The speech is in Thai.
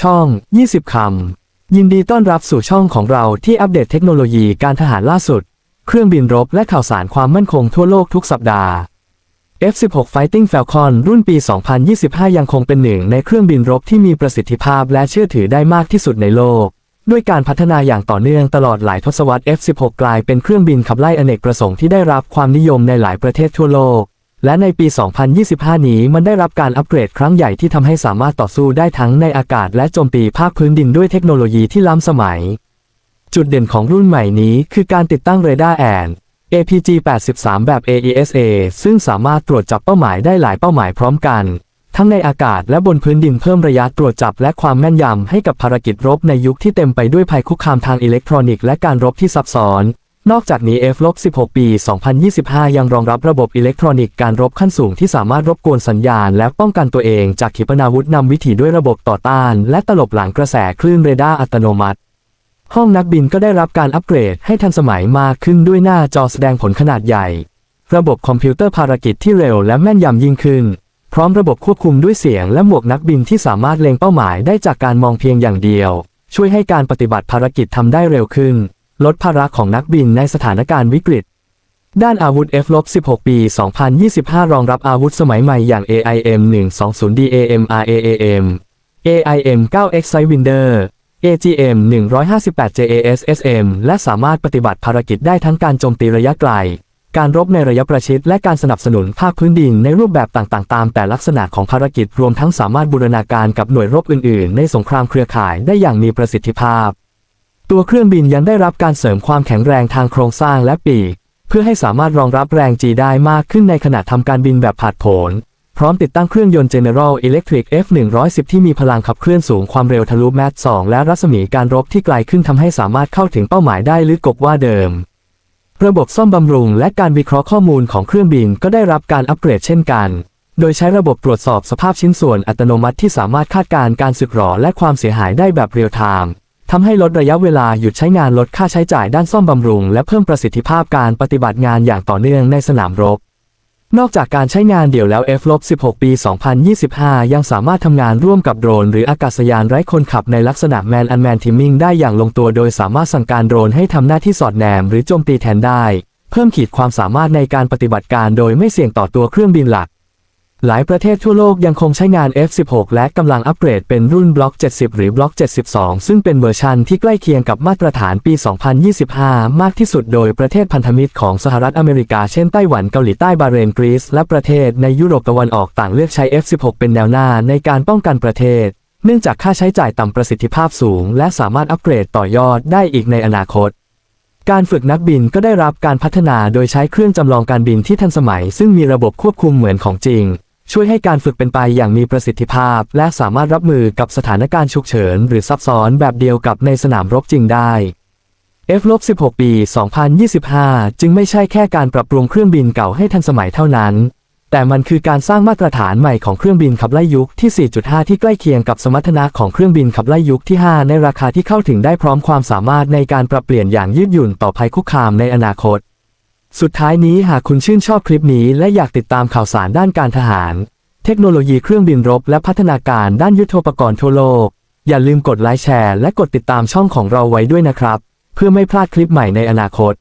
ช่อง 20 คำ ยินดีต้อนรับสู่ช่องของเราที่อัปเดตเทคโนโลยีการทหารล่าสุด เครื่องบินรบและข่าวสารความมั่นคงทั่วโลกทุกสัปดาห์ F-16 Fighting Falcon รุ่นปี 2025 ยังคงเป็นหนึ่งในเครื่องบินรบที่มีประสิทธิภาพและเชื่อถือได้มากที่สุดในโลก ด้วยการพัฒนาอย่างต่อเนื่องตลอดหลายทศวรรษ F-16 กลายเป็นเครื่องบินขับไล่อเนกประสงค์ที่ได้รับความนิยมในหลายประเทศทั่วโลก และในปี 2025 นี้มันได้รับการอัปเกรดครั้งใหญ่ที่ทำให้สามารถต่อสู้ได้ทั้งในอากาศและโจมตีภาคพื้นดินด้วยเทคโนโลยีที่ล้ำสมัย จุดเด่นของรุ่นใหม่นี้คือการติดตั้งเรดาร์แอน APG 83 แบบ AESA ซึ่งสามารถตรวจจับเป้าหมายได้หลายเป้าหมายพร้อมกัน ทั้งในอากาศและบนพื้นดินเพิ่มระยะตรวจจับและความแม่นยำให้กับภารกิจรบในยุคที่เต็มไปด้วยภัยคุกคามทางอิเล็กทรอนิกส์และการรบที่ซับซ้อน นอกจากนี้ F-16 ปี 2025 ยังรองรับระบบอิเล็กทรอนิกส์การรบขั้นสูงที่สามารถรบกวนสัญญาณ และป้องกันตัวเองจากขีปนาวุธนำวิถีด้วยระบบต่อต้าน และตลบหลังกระแสคลื่นเรดาร์อัตโนมัติ ห้องนักบินก็ได้รับการอัปเกรดให้ทันสมัยมากขึ้นด้วยหน้าจอแสดงผลขนาดใหญ่ ระบบคอมพิวเตอร์ภารกิจที่เร็วและแม่นยำยิ่งขึ้น พร้อมระบบควบคุมด้วยเสียงและหมวกนักบินที่สามารถเล็งเป้าหมายได้จากการมองเพียงอย่างเดียว ช่วยให้การปฏิบัติภารกิจทำได้เร็วขึ้น ลดภาระของนักบินในสถานการณ์วิกฤต ด้านอาวุธ F-16 ปี 2025 รองรับอาวุธสมัยใหม่อย่าง AIM 120 DAM RAAM AIM 9X Sidewinder AGM 158 JASSM และสามารถปฏิบัติภารกิจได้ทั้งการโจมตีระยะไกล การรบในระยะประชิดและการสนับสนุนภาคพื้นดินในรูปแบบต่างๆ ตามแต่ลักษณะของภารกิจรวมทั้งสามารถบูรณาการกับหน่วยรบอื่นๆ ในสงครามเครือข่ายได้อย่างมีประสิทธิภาพ ตัวเครื่องบินยังได้รับการเสริมความแข็งแรงทางโครงสร้างและปีก เพื่อให้สามารถรองรับแรงจีได้มากขึ้นในขณะทำการบินแบบผาดโผน พร้อมติดตั้งเครื่องยนต์ General Electric F110 ที่มีพลังขับเคลื่อนสูงความเร็วทะลุแมท2และรัศมีการรบที่ไกลขึ้นทำให้สามารถเข้าถึงเป้าหมายได้ลึกกว่าเดิม ระบบซ่อมบำรุงและการวิเคราะห์ข้อมูลของเครื่องบินก็ได้รับการอัปเกรดเช่นกันโดยใช้ระบบตรวจสอบสภาพชิ้นส่วนอัตโนมัติที่สามารถคาดการณ์การสึกหรอและความเสียหายได้แบบเรียลไทม์ ทำให้ลดระยะเวลาหยุดใช้งานลดค่าใช้จ่ายด้านซ่อมบำรุง และเพิ่มประสิทธิภาพการปฏิบัติงานอย่างต่อเนื่องในสนามรบ นอกจากการใช้งานเดี่ยวแล้ว F-16 ปี 2025 ยังสามารถทำงานร่วมกับโดรน หรืออากาศยานไร้คนขับในลักษณะ Man Unmanned Teaming ได้อย่างลงตัว โดยสามารถสั่งการโดรนให้ทำหน้าที่สอดแนมหรือโจมตีแทนได้ เพิ่มขีดความสามารถในการปฏิบัติการโดยไม่เสี่ยงต่อตัวเครื่องบินหลัก หลายประเทศทั่วโลกยังคงใช้งาน F-16 และกำลังอัปเกรดเป็นรุ่นบล็อก 70 หรือบล็อก 72 ซึ่งเป็นเวอร์ชันที่ใกล้เคียงกับมาตรฐานปี 2025 มากที่สุดโดยประเทศพันธมิตรของสหรัฐอเมริกา เช่นไต้หวันเกาหลีใต้บาเรนกรีซและประเทศในยุโรปตะวันออกต่างเลือกใช้ F-16 เป็นแนวหน้าในการป้องกันประเทศ เนื่องจากค่าใช้จ่ายต่ำประสิทธิภาพสูง และสามารถอัปเกรดต่อยอดได้อีกในอนาคตการฝึกนักบินก็ได้รับการพัฒนาโดยใช้เครื่องจำลองการบินที่ทันสมัย ซึ่งมีระบบควบคุมเหมือนของจริง ช่วยให้การฝึกเป็นไปอย่างมีประสิทธิภาพ และสามารถรับมือกับสถานการณ์ฉุกเฉิน หรือซับซ้อนแบบเดียวกับในสนามรบจริงได้ F-16 ปี 2025 จึงไม่ใช่แค่การปรับปรุงเครื่องบินเก่าให้ทันสมัยเท่านั้น แต่มันคือการสร้างมาตรฐานใหม่ของเครื่องบินขับไล่ยุคที่ 4.5 ที่ใกล้เคียงกับสมรรถนะของเครื่องบินขับไล่ยุคที่ 5 ในราคาที่เข้าถึงได้พร้อมความสามารถในการปรับเปลี่ยนอย่างยืดหยุ่นต่อภัยคุกคามในอนาคต สุดท้ายนี้หากคุณชื่นชอบคลิปนี้และอยากติดตามข่าวสารด้านการทหาร เทคโนโลยีเครื่องบินรบและพัฒนาการด้านยุทโธปกรณ์ทั่วโลก อย่าลืมกดไลค์แชร์และกดติดตามช่องของเราไว้ด้วยนะครับ เพื่อไม่พลาดคลิปใหม่ในอนาคต